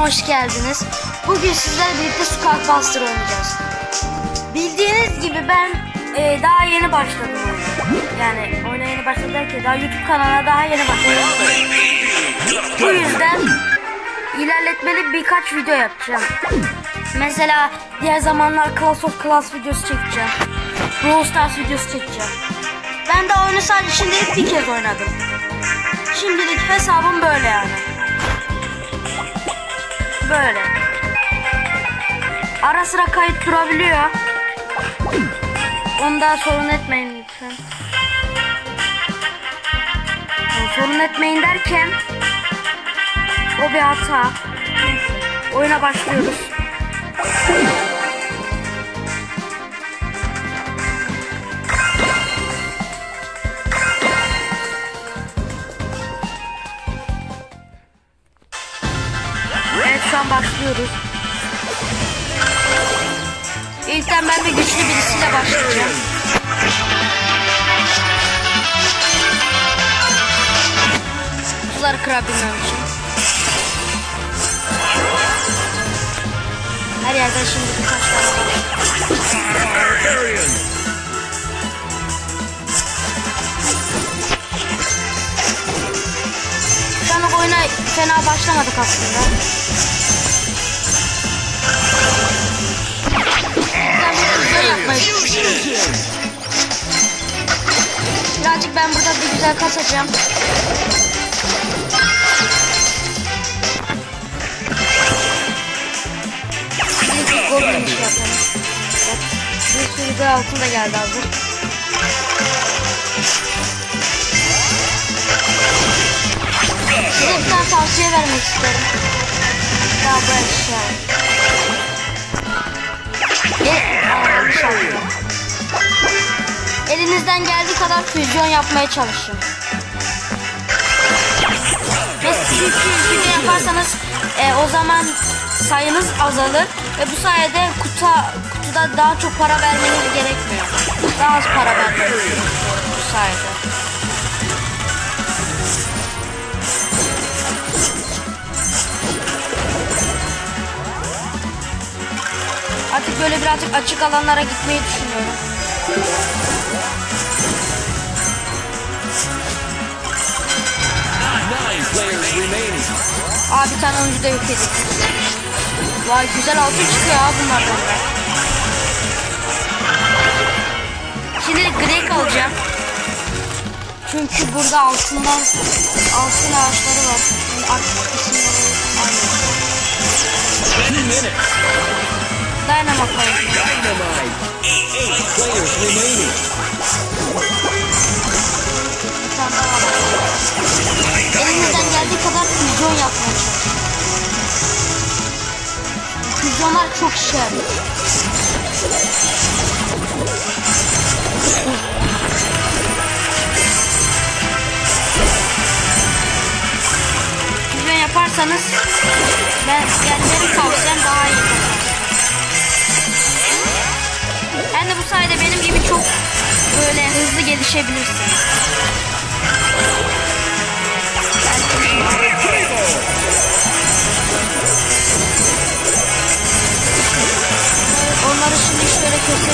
hoş geldiniz. Bugün sizlerle birlikte Squad Buster oynayacağız. Bildiğiniz gibi ben e, daha yeni başladım oyuna. Yani oyuna yeni başladım derken daha YouTube kanalına daha yeni başladım. Bu yüzden ilerletmeli birkaç video yapacağım. Mesela diğer zamanlar Class of Class videosu çekeceğim. Brawl Stars videosu çekeceğim. Ben de oyunu sadece şimdilik bir kez oynadım. Şimdilik hesabım böyle yani. Böyle. Ara sıra kayıt durabiliyor. Onda sorun etmeyin lütfen. Yani sorun etmeyin derken o bir hata. Neyse. Oyuna başlıyoruz. Başlıyoruz. İlkten ben bir güçlü birisiyle başlayacağım. Kutuları kırabilmem için. Her yerden şimdi birkaç tane var. Şu an oyuna fena başlamadık aslında. Birazcık ben burada bir güzel kasacağım. Bir goblin işi yapalım. Bir sürü de altın da geldi hazır. Size bir tane tavsiye vermek isterim. Daha bu eşya. E, Elinizden geldiği kadar füzyon yapmaya çalışın. Mesela çünkü füzyon yaparsanız e, o zaman sayınız azalır ve bu sayede kuta, kutuda daha çok para vermeniz gerekmiyor. Daha az para vermeniz gerekiyor bu sayede. Artık böyle birazcık açık alanlara gitmeyi düşünüyorum. Aa bir tane oyuncu da yok edildi. Vay güzel altın çıkıyor ha bunlardan da. Şimdi Greg alacağım. Çünkü burada altından altın ağaçları var. Artık isimleri aynı. Dynamite alayım. Elimizden geldiği kadar füzyon yapmaya çalışıyorum. Füzyonlar çok işe yarıyor. Füzyon yaparsanız ben benim tavsiyem daha iyi kazarsınız. Gibi çok böyle hızlı gelişebilirsiniz. Onları şimdi şöyle köşe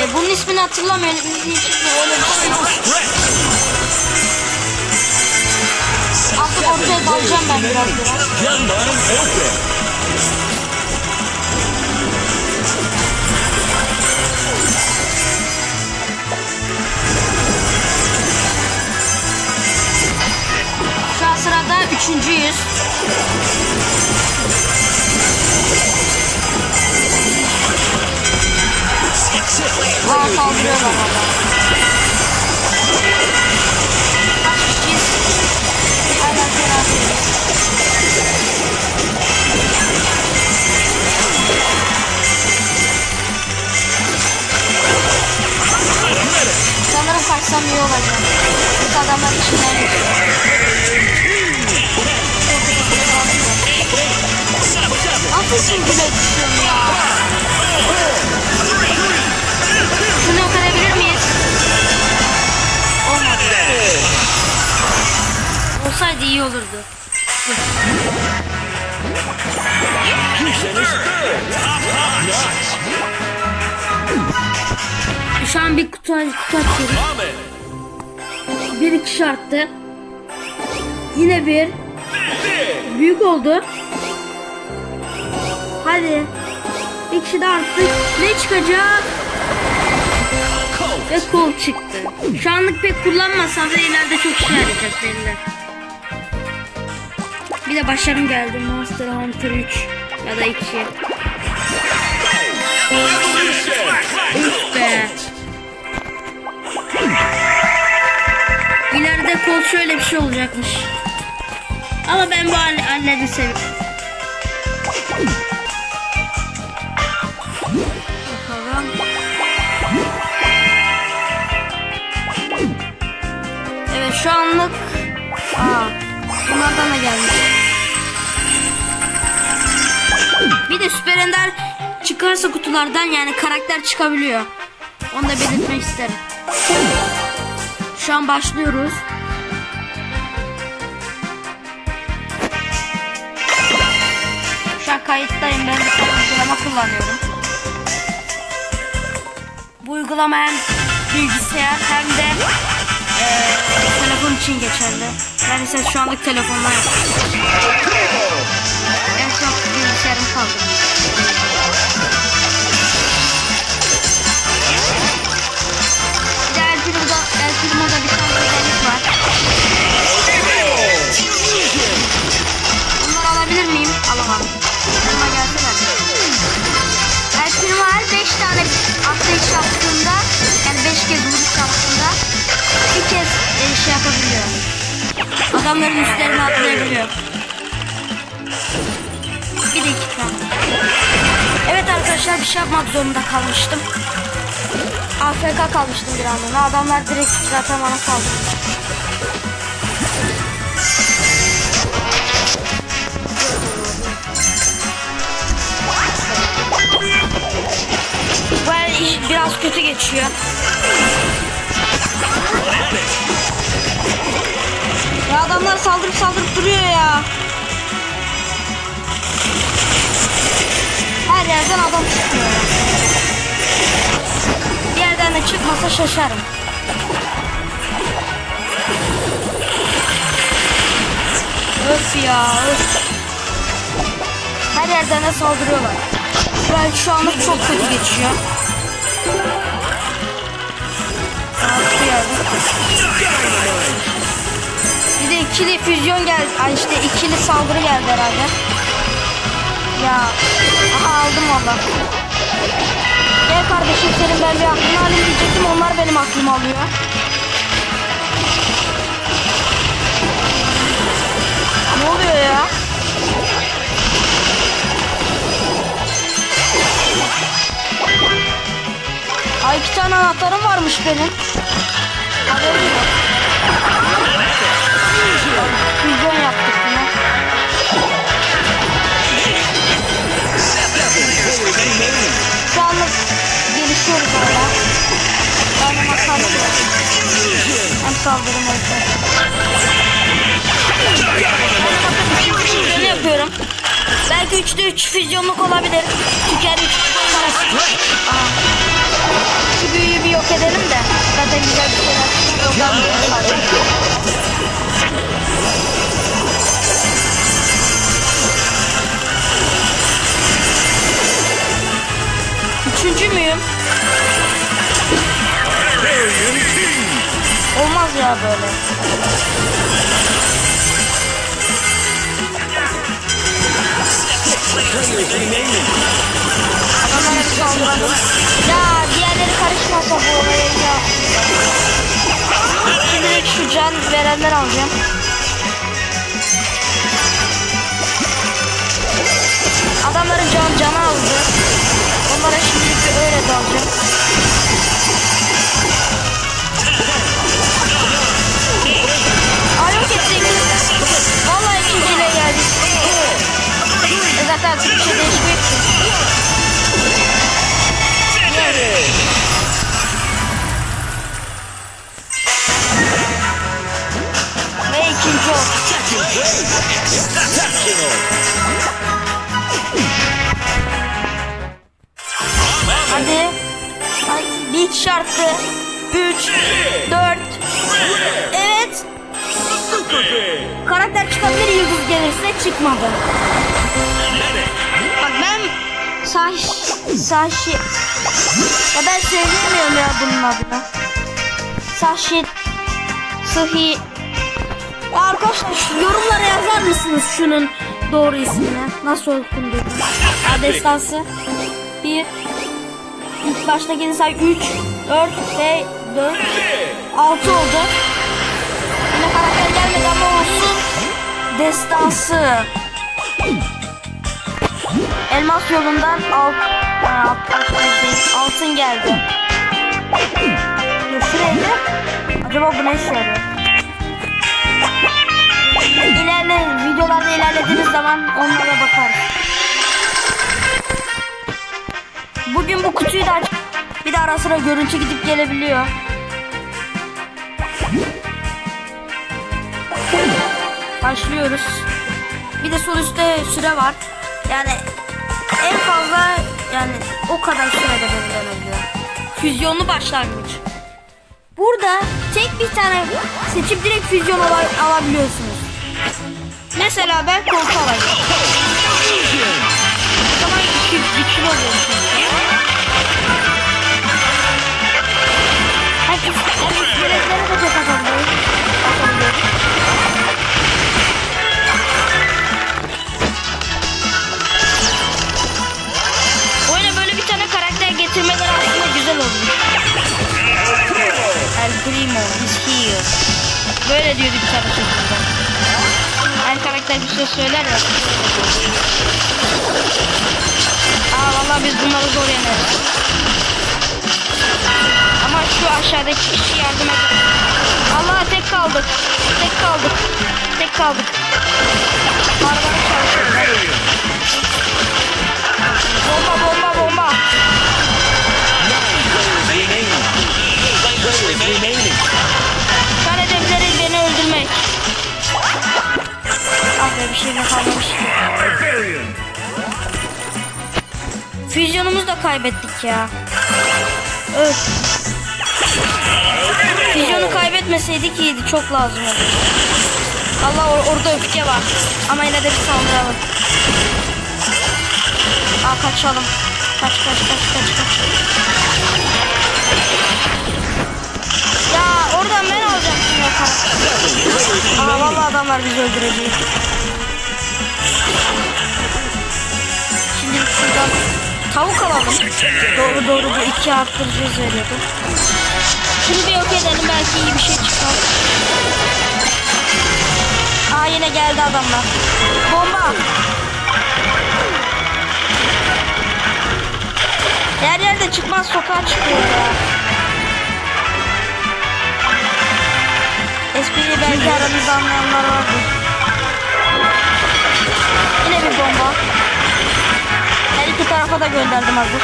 e, bunun ismini hatırlamıyorum. Hiç öyle line open. Şu sırada üçüncüyüz. Kaçsam iyi olacak. Çünkü adamlar içinden. Nasıl için güle düşüyorum ya? İki şarttı. Yine bir. Büyük oldu. Hadi. Bir kişi daha arttık. Ne çıkacak? Ve kol çıktı. Şu anlık pek kullanmasam da ileride çok işe yarayacak belli. Bir de başarım geldi. Monster Hunter 3 ya da 2. Evolution. Üf be. Kol şöyle bir şey olacakmış. Ama ben bu hal- halleri seviyorum. Bakalım. Evet şu anlık Aa, bunlardan da gelmiş. Bir de Süper Ender çıkarsa kutulardan yani karakter çıkabiliyor. Onu da belirtmek isterim. Şu an başlıyoruz. Ben bir uygulama kullanıyorum. Bu uygulama hem bilgisayar hem de eee, telefon için geçerli. Ben ise şu anlık telefonla yapıyorum. En son bilgisayarım kaldı. Bir de bir tane var. Bunları alabilir miyim? Alamam. Yanıma her 5 tane atlayış yaptığında yani 5 kez vuruş yaptığında bir kez e, şey yapabiliyor. Adamların üstlerine atlayabiliyor. Bir dakika. Evet arkadaşlar bir şey yapmak zorunda kalmıştım. AFK kalmıştım bir anlığına. Adamlar direkt zaten bana saldırdı. Biraz kötü geçiyor. Ya adamlar saldırıp saldırıp duruyor ya. Her yerden adam çıkıyor. Bir yerden de çıkmasa şaşarım. Öf ya öf. Her yerden de saldırıyorlar. Ben şu anlık çok kötü geçiyor. Bir de ikili füzyon geldi. Ay işte ikili saldırı geldi herhalde. Ya. Aha aldım valla. Gel kardeşim senin ben bir aklını alayım diyecektim. Onlar benim aklımı alıyor. Ne oluyor ya? Ay iki tane anahtarım varmış benim. Haberim yok. Füzyon yaptık. Şu anlık gelişiyoruz hala. Dayanama kalmıyor. Hem saldırım olsun. Füzyon yapıyorum. Belki 3'te 3 füzyonluk olabilir. Çünkü her 3 Şu büyüyü bir yok edelim de. Zaten güzel bir şeyler. Üçüncü müyüm? Olmaz ya böyle. Hep saldırıyor. Ya diğerleri karışmasa bu olaya ya. Şimdilik şu can verenler alacağım. Adamların can canı azdı. Onlara şimdilik bir öyle dalacağım. Second Exceptional. Hadi. Hadi. Bir kişi. Üç. Dört. Evet. Karakter çıkabilir yıldız gelirse çıkmadı. Sahi Sahi ya ben söyleyemiyorum ya bunun adını. Sahi Sıhi Ya Arkadaşlar yorumlara yazar mısınız şunun doğru ismini? Nasıl okunduğunu? Ya destansı. Bir. İlk başta yeni say 3, 4 ve 4, 6 oldu. Yine karakter gelmedi ama olsun. Destansı. Elmas yolundan alt, ha, alt, alt, değil, altın geldi. Dur şuraydı. Acaba bu ne işe yarıyor? İlerle, videolarda ilerlediğimiz zaman onlara bakarız. Bugün bu kutuyu da aç. Bir de ara sıra görüntü gidip gelebiliyor. Başlıyoruz. Bir de sol üstte süre var. Yani en fazla yani o kadar sürede belirlenebiliyor. Füzyonlu başlangıç. Burada tek bir tane seçip direkt füzyon ala- alabiliyorsunuz. Mesela ben koltuğu alayım. O zaman iki, bir kilo oluyor çünkü. Herkes, herkes de çok. Atabiliyor. Getirmeler aslında güzel olmuş. El Primo is here. Böyle diyordu bir tane sözünde. Her karakter bir söz söyler ya. Aa vallahi biz bunları zor yeneriz. Ama şu aşağıdaki kişi yardım et. Allah tek kaldık. Tek kaldık. Tek kaldık. Barbarı çalışıyor. Bomba bomba bomba. An hedefleri beni öldürmek. Ah be bir şey kalmamış. Füzyonumuzu da kaybettik ya. Evet. Füzyonu kaybetmeseydik iyiydi. Çok lazım. Allah or- orada öfke var. Ama yine de bir saldıralım. Aa kaçalım. Kaç kaç kaç kaç kaç. Ya oradan ben alacaktım ya karakteri. Aa vallahi adamlar bizi öldürecek. Şimdi şuradan tavuk alalım. Doğru doğru bu iki arttırıcı veriyordu. Şunu bir yok edelim belki iyi bir şey çıkar. Aa yine geldi adamlar. Bomba. Yer yerde çıkmaz sokağa çıkıyor ya. Espriyi belki aranızda anlayanlar vardır. Yine bir bomba. Her iki tarafa da gönderdim hazır.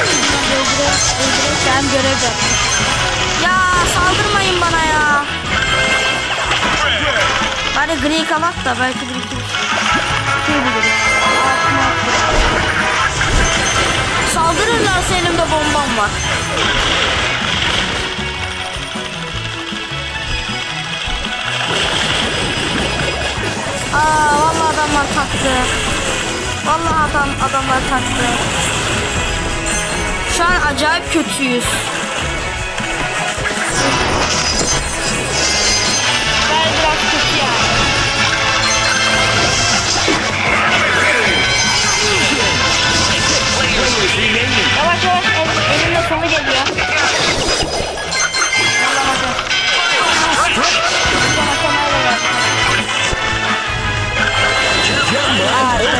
Öldüre, öldüre, ben görev yapmış. Ya saldırmayın bana ya. Bari gri kalak da belki bir iki şey buluruz. Saldırırlarsa elimde bombam var. Aa vallahi adamlar taktı. Vallahi adam adamlar taktı. Şu an acayip kötüyüz. Ben biraz kötü yani. Yavaş yavaş el, elimde sonu geliyor.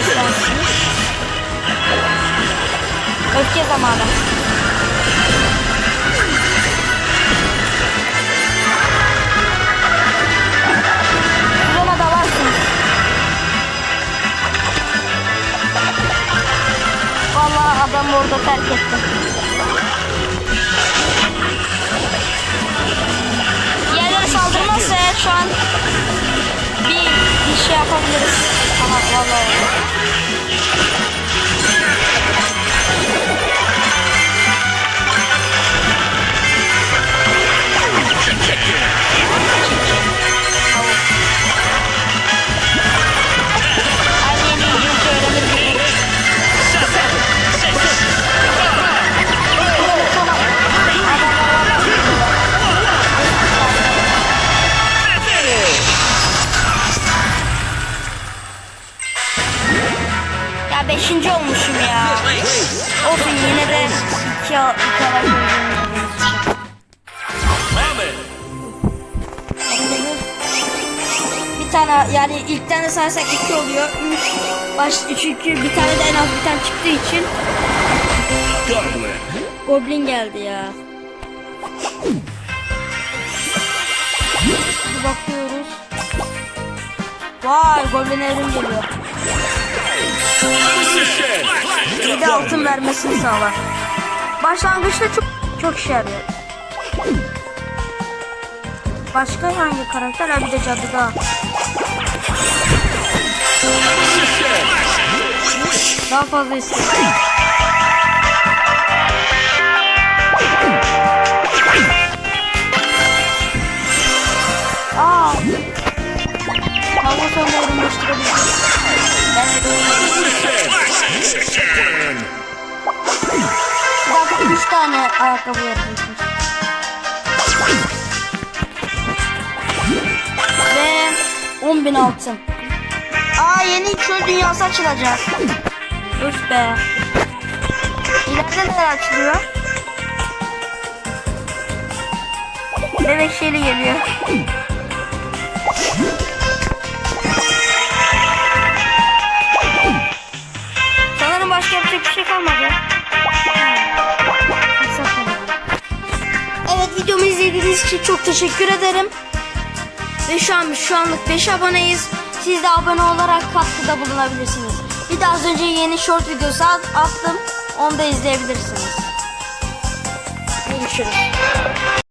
Arkadaşlar. Öfke zamanı. Siz ona dalarsınız. Vallahi adam orada terk etti. Yerlere saldırmazsa şu an 1, alabiliriz. Tamam vallahi. Sayarsak iki oluyor. Üç, baş, çünkü bir tane de en az bir tane çıktığı için Goblin. Goblin geldi ya. Bir bakıyoruz. Vay Goblin evrim geliyor. Bir de altın vermesini sağlar. Başlangıçta çok çok işe yarıyor. Başka hangi karakter? Ha bir de cadıda. Position. Daha fazla istedim. Aa. Hava sonunda evrimleştirebiliriz. Ben. Bir dakika 3 tane ayakkabı yapıyorsunuz. Ve 10 bin altın. Aa yeni çöl dünyası açılacak. Öf be. İleride neler açılıyor? Bebek şeyli geliyor. Sanırım başka yapacak bir şey kalmadı. Fırsat oldu. Evet videomu izlediğiniz için çok teşekkür ederim. Ve şu an şu anlık 5 aboneyiz. Siz de abone olarak katkıda bulunabilirsiniz. Bir de az önce yeni short videosu at- attım. Onu da izleyebilirsiniz. Görüşürüz.